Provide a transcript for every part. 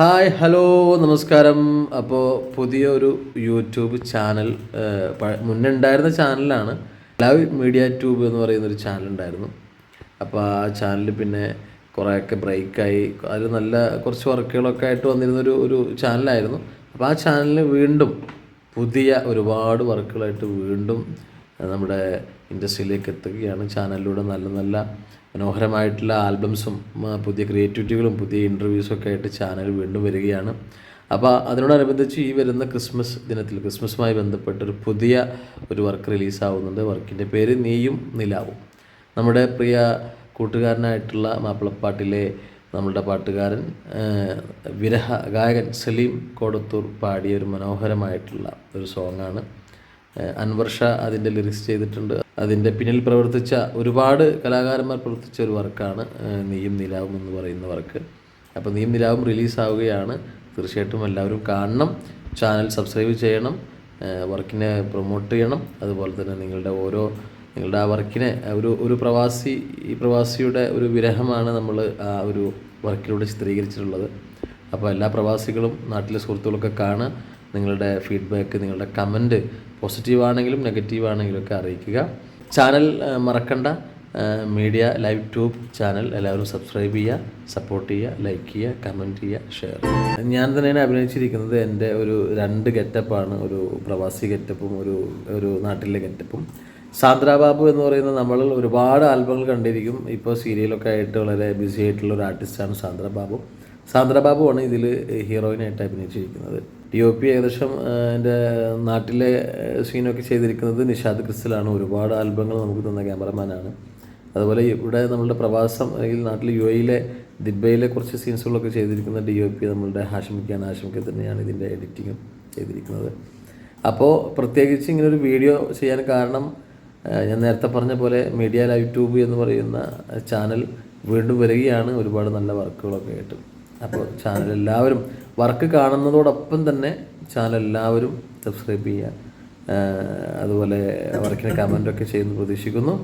Hi hello നമസ്കാരം. അപ്പോൾ പുതിയൊരു യൂട്യൂബ് ചാനൽ മുന്നേ ഉണ്ടായിരുന്ന ചാനലാണ്. ലവ് മീഡിയ ട്യൂബ് എന്ന് പറയുന്ന ഒരു ചാനൽ ഉണ്ടായിരുന്നു അപ്പോൾ ആ ചാനൽ പിന്നെ കുറേയൊക്കെ ബ്രേക്കായി. അതിൽ നല്ല കുറച്ച് വർക്കുകളൊക്കെ ആയിട്ട് വന്നിരുന്നൊരു ഒരു ചാനലായിരുന്നു. അപ്പോൾ ആ ചാനലിന് വീണ്ടും പുതിയ ഒരുപാട് വർക്കുകളായിട്ട് വീണ്ടും നമ്മുടെ ഇൻഡസ്ട്രിയിലേക്ക് എത്തുകയാണ്. ചാനലിലൂടെ നല്ല നല്ല മനോഹരമായിട്ടുള്ള ആൽബംസും പുതിയ ക്രിയേറ്റിവിറ്റികളും പുതിയ ഇന്റർവ്യൂസും ഒക്കെ ആയിട്ട് ചാനൽ വീണ്ടും വരികയാണ്. അപ്പോൾ അതിനോടനുബന്ധിച്ച് ഈ വരുന്ന ക്രിസ്മസ് ദിനത്തിൽ ക്രിസ്മസുമായി ബന്ധപ്പെട്ട ഒരു പുതിയ ഒരു വർക്ക് റിലീസാവുന്നുണ്ട്. വർക്കിന്റെ പേര് നീയും നിലാവും. നമ്മുടെ പ്രിയ കൂട്ടുകാരനായിട്ടുള്ള മാപ്പിളപ്പാട്ടിലെ നമ്മളുടെ പാട്ടുകാരൻ വിരഹ ഗായകൻ സലീം കോടത്തൂർ പാടിയ ഒരു മനോഹരമായിട്ടുള്ള ഒരു സോങ്ങാണ് അൻവർ ഷാ അതിന്റെ ലിറിക്സ് ചെയ്തിട്ടുണ്ട്. അതിന്റെ പിന്നിൽ പ്രവർത്തിച്ച ഒരുപാട് കലാകാരന്മാർ പ്രവർത്തിച്ച ഒരു വർക്കാണ് നീയും നിലാവും എന്ന് പറയുന്ന വർക്ക്. അപ്പോൾ നീയും നിലാവും റിലീസാവുകയാണ്. തീർച്ചയായിട്ടും എല്ലാവരും കാണണം ചാനൽ സബ്സ്ക്രൈബ് ചെയ്യണം വർക്കിനെ പ്രൊമോട്ട് ചെയ്യണം. അതുപോലെ തന്നെ നിങ്ങളുടെ ഓരോ നിങ്ങളുടെ ആ വർക്കിനെ ഒരു ഒരു പ്രവാസി ഈ പ്രവാസിയുടെ ഒരു വിരഹമാണ് നമ്മൾ ആ ഒരു വർക്കിലൂടെ ചിത്രീകരിച്ചിട്ടുള്ളത്. അപ്പോൾ എല്ലാ പ്രവാസികളും നാട്ടിലെ സുഹൃത്തുക്കളൊക്കെ കാണുക. നിങ്ങളുടെ ഫീഡ്ബാക്ക് നിങ്ങളുടെ കമന്റ് പോസിറ്റീവ് ആണെങ്കിലും നെഗറ്റീവ് ആണെങ്കിലും ഒക്കെ അറിയിക്കുക. ചാനൽ മറക്കണ്ട. മീഡിയ ലൈവ് ട്യൂബ് ചാനൽ എല്ലാവരും സബ്സ്ക്രൈബ് ചെയ്യുക സപ്പോർട്ട് ചെയ്യുക ലൈക്ക് ചെയ്യുക കമന്റ് ചെയ്യുക ഷെയർ ഞാൻ തന്നെയാണ് അഭിനയിച്ചിരിക്കുന്നത്. എന്റെ ഒരു രണ്ട് ഗെറ്റപ്പാണ് ഒരു പ്രവാസി ഗെറ്റപ്പും ഒരു ഒരു നാട്ടിലെ ഗെറ്റപ്പും സാന്ദ്ര ബാബു എന്ന് പറയുന്ന നമ്മൾ ഒരുപാട് ആൽബങ്ങൾ കണ്ടിരിക്കും. ഇപ്പോൾ സീരിയലൊക്കെ ആയിട്ട് വളരെ ബിസി ആയിട്ടുള്ള ഒരു ആർട്ടിസ്റ്റാണ് സാന്ദ്ര ബാബു. സാന്ദ്ര ബാബുവാണ് ഇതിൽ ഹീറോയിനായിട്ട് അഭിനയിച്ചിരിക്കുന്നത്. ഡി ഒ പി ഏകദേശം എന്റെ നാട്ടിലെ സീനൊക്കെ ചെയ്തിരിക്കുന്നത് നിഷാദ് ക്രിസ്റ്റലാണ്. ഒരുപാട് ആൽബങ്ങൾ നമുക്ക് തന്ന ക്യാമറമാനാണ്. അതുപോലെ ഇവിടെ നമ്മളുടെ പ്രവാസം അല്ലെങ്കിൽ നാട്ടിൽ യു എയിലെ ദിബയിലെ കുറച്ച് സീൻസുകളൊക്കെ ചെയ്തിരിക്കുന്ന ഡി ഒ പി നമ്മളുടെ ഹാഷിമിക്കാണ് ഹാഷമിക്ക തന്നെയാണ് ഇതിന്റെ എഡിറ്റിങ്ങും ചെയ്തിരിക്കുന്നത്. അപ്പോൾ പ്രത്യേകിച്ച് ഇങ്ങനെ ഒരു വീഡിയോ ചെയ്യാൻ കാരണം ഞാൻ നേരത്തെ പറഞ്ഞ പോലെ മീഡിയ ലൈവ് ട്യൂബ് എന്ന് പറയുന്ന ചാനൽ വീണ്ടും വരികയാണ്. ഒരുപാട് നല്ല വർക്കുകളൊക്കെ ആയിട്ട്. അപ്പോൾ ചാനൽ എല്ലാവരും വർക്ക് കാണുന്നതോടൊപ്പം തന്നെ ചാനൽ എല്ലാവരും സബ്സ്ക്രൈബ് ചെയ്യുക. അതുപോലെ വർക്കിന് കമന്റൊക്കെ ചെയ്യുന്നു പ്രതീക്ഷിക്കുന്നു.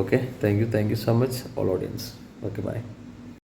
Okay thank you thank you so much all audience okay bye